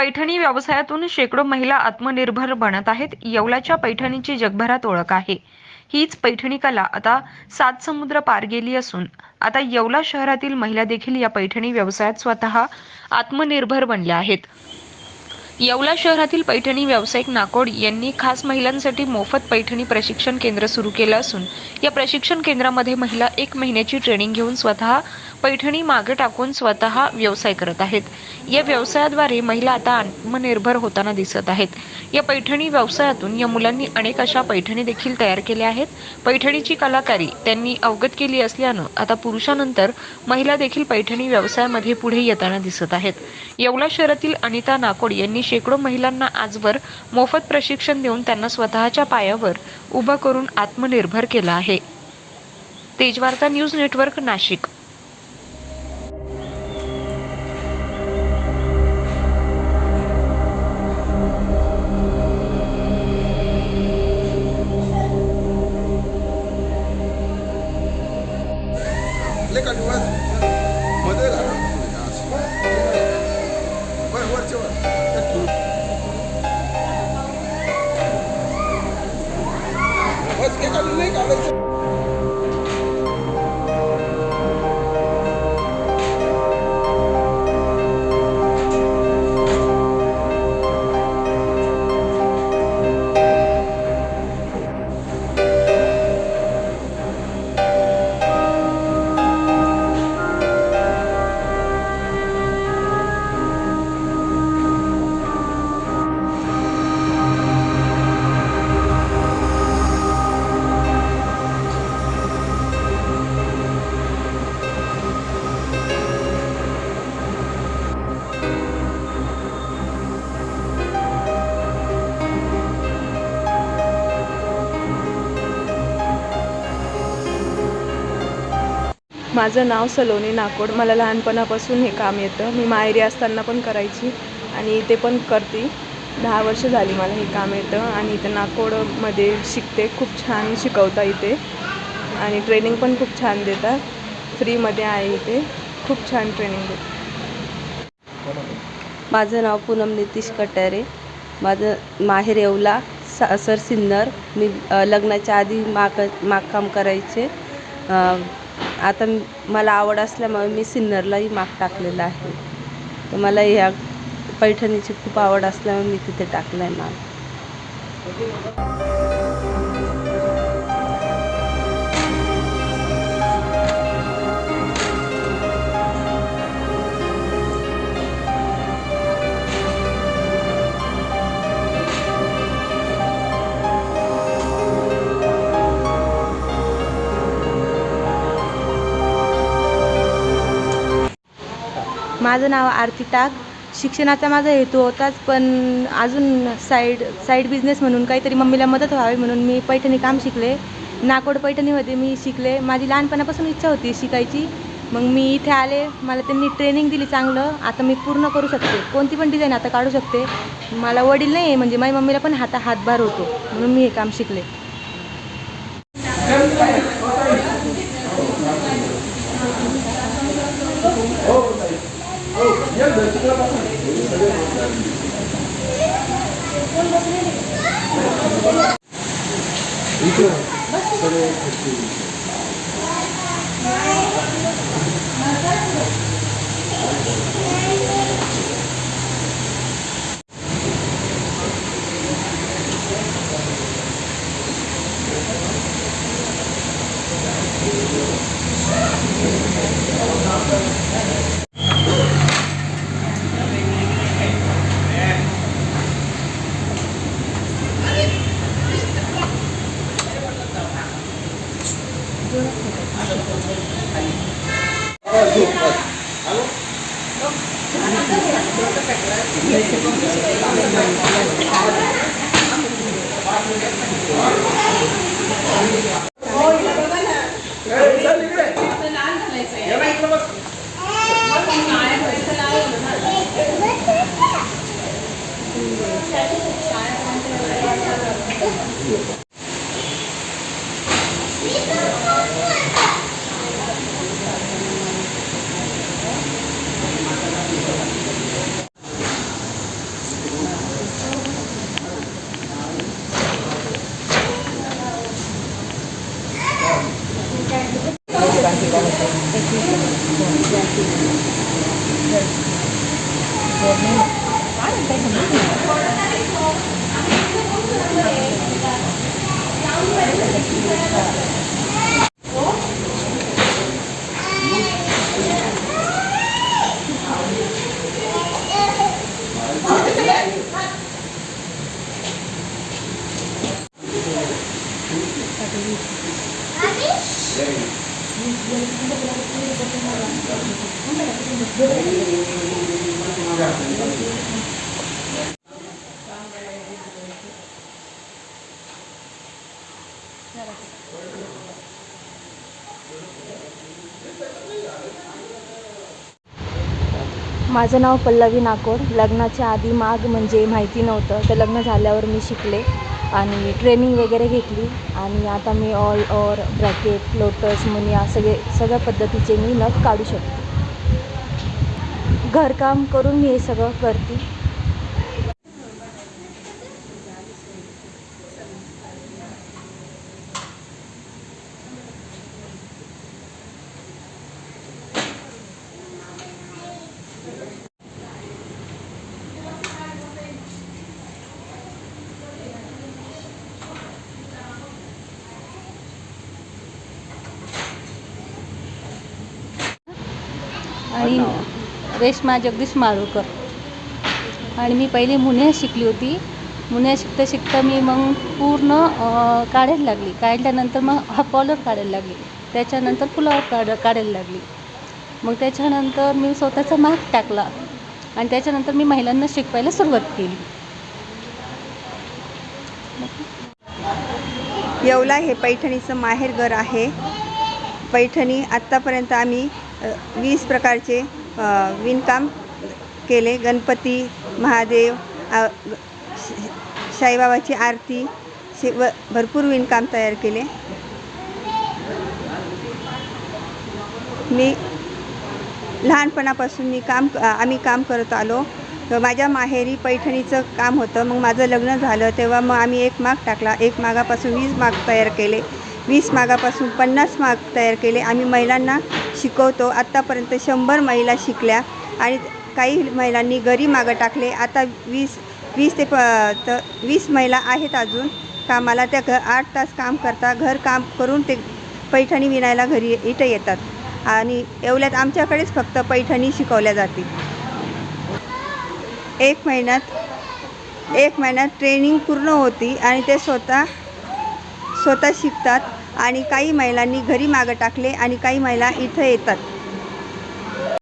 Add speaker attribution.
Speaker 1: पैठणी व्यवसायातून शेकडो महिला आत्मनिर्भर बनत आहेत. येवलाच्या पैठणीची जगभरात ओळख आहे. हीच पैठणी कला आता सात समुद्र पार गेली असून आता येवला शहरातील महिला देखील या पैठणी व्यवसायात स्वतः आत्मनिर्भर बनल्या आहेत. येवला शहरातील पैठणी व्यावसायिक नाकोड यांनी खास महिलांसाठी मोफत पैठणी प्रशिक्षण केंद्र सुरू केलं असून या प्रशिक्षण केंद्रामध्ये महिला एक महिन्याची ट्रेनिंग घेऊन स्वतः पैठणी मागे टाकून स्वतः व्यवसाय करत आहेत. या व्यवसायाद्वारे महिला आता आत्मनिर्भर होताना दिसत आहेत. या पैठणी व्यवसायातून या मुलांनी अनेक अशा पैठणी देखील तयार केल्या आहेत. पैठणीची कलाकारी त्यांनी अवगत केली असल्यानं आता पुरुषानंतर महिला देखील पैठणी व्यवसायामध्ये पुढे येताना दिसत आहेत. येवला शहरातील अनिता नाकोड यांनी शेकडो महिलांना आजवर मोफत प्रशिक्षण देऊन त्यांना स्वतःच्या पायावर उभं करून आत्मनिर्भर केलं आहे Tejvarta news network Nashik
Speaker 2: Look at the weather.
Speaker 3: माझं नाव सलोनी नाकोड. मला लहानपणापासून हे काम येतं. मी माहेरी असताना पण करायची आणि ते पण करते. दहा वर्ष झाली मला हे काम येतं आणि इथं नाकोडमध्ये शिकते. खूप छान शिकवता इथे. आणि ट्रेनिंग पण खूप छान देतात. फ्रीमध्ये आहे इथे. खूप छान ट्रेनिंग देतात.
Speaker 4: माझं नाव पूनम नितीश कट्यारे माझं माहेर येवला. सासर सिन्नर. मी लग्नाच्या आधी माक मागकाम करायचे. आता मला आवड असल्यामुळे मी सिन्नरलाही माग टाकलेला आहे. तर मला ह्या पैठणीची खूप आवड असल्यामुळे मी तिथे टाकला आहे माग
Speaker 5: माझं नाव आरती टाक. शिक्षणाचा माझा हेतू होताच पण अजून साईड साईड बिझनेस म्हणून काहीतरी मम्मीला मदत व्हावी म्हणून मी पैठणी काम शिकले. नाकोड पैठणीमध्ये मी शिकले. माझी लहानपणापासून इच्छा होती शिकायची. मग मी इथे आले. मला त्यांनी ट्रेनिंग दिली चांगलं. आता मी पूर्ण करू शकते. कोणती पण डिझाईन आता काढू शकते. मला वडील नाही आहे म्हणजे माझ्या मम्मीला पण हाता हातभार होतो. म्हणून मी हे काम शिकले. Thank. света.
Speaker 6: माझं नाव पल्लवी नाकोर लग्नाच्या आधी माग म्हणजे माहिती नव्हतं तर लग्न झाल्यावर मी शिकले. आणि ट्रेनिंग वगैरे घेतली. आणि आता मी ऑल ऑर ब्रॅकेट लोटस मुनिया सगळे सगळ्या पद्धतीचे मी नग काढू शकते. घरकाम करून मी हे सगळं करते.
Speaker 7: आणि रेश्मा जगदीश माळुकर. आणि मी पहिले मुनिया शिकली होती. मुनिया शिकता शिकता मी मग पूर्ण काढायला लागली. काढल्यानंतर मग हा कॉलर काढायला लागली. त्याच्यानंतर फुलावर काढ काढायला लागली. मग त्याच्यानंतर मी स्वतःचा माग टाकला. आणि त्याच्यानंतर मी महिलांना शिकवायला सुरुवात केली.
Speaker 8: येवला हे पैठणीचं माहेरघर आहे. पैठणी आत्तापर्यंत आम्ही वीस प्रकारचे विणकाम केले. गणपती महादेव श- साईबाबाची आरती शे व भरपूर विणकाम तयार केले. मी लहानपणापासून मी काम आम्ही काम करत आलो. माझ्या माहेरी पैठणीचं काम होतं. मग माझं लग्न झालं. तेव्हा मग आम्ही एक माग टाकला. एक मागापासून वीस माग तयार केले. वीस मागापासून पन्नास माग तयार केले. आम्ही महिलांना शिकवतो. आत्तापर्यंत शंभर महिला शिकल्या आणि काही महिलांनी घरी मागं टाकले. आता वीस वीस ते प वीस महिला आहेत अजून कामाला. त्या घ आठ तास काम करता घर काम करून ते पैठणी विणायला घरी इथं येतात. आणि एवढ्यात आमच्याकडेच फक्त पैठणी शिकवल्या जाते एक महिन्यात एक महिन्यात ट्रेनिंग पूर्ण होती आणि ते स्वतः स्वतः शिकतात. आणि काही महिलांनी घरी मागं टाकले आणि काही महिला इथं येतात.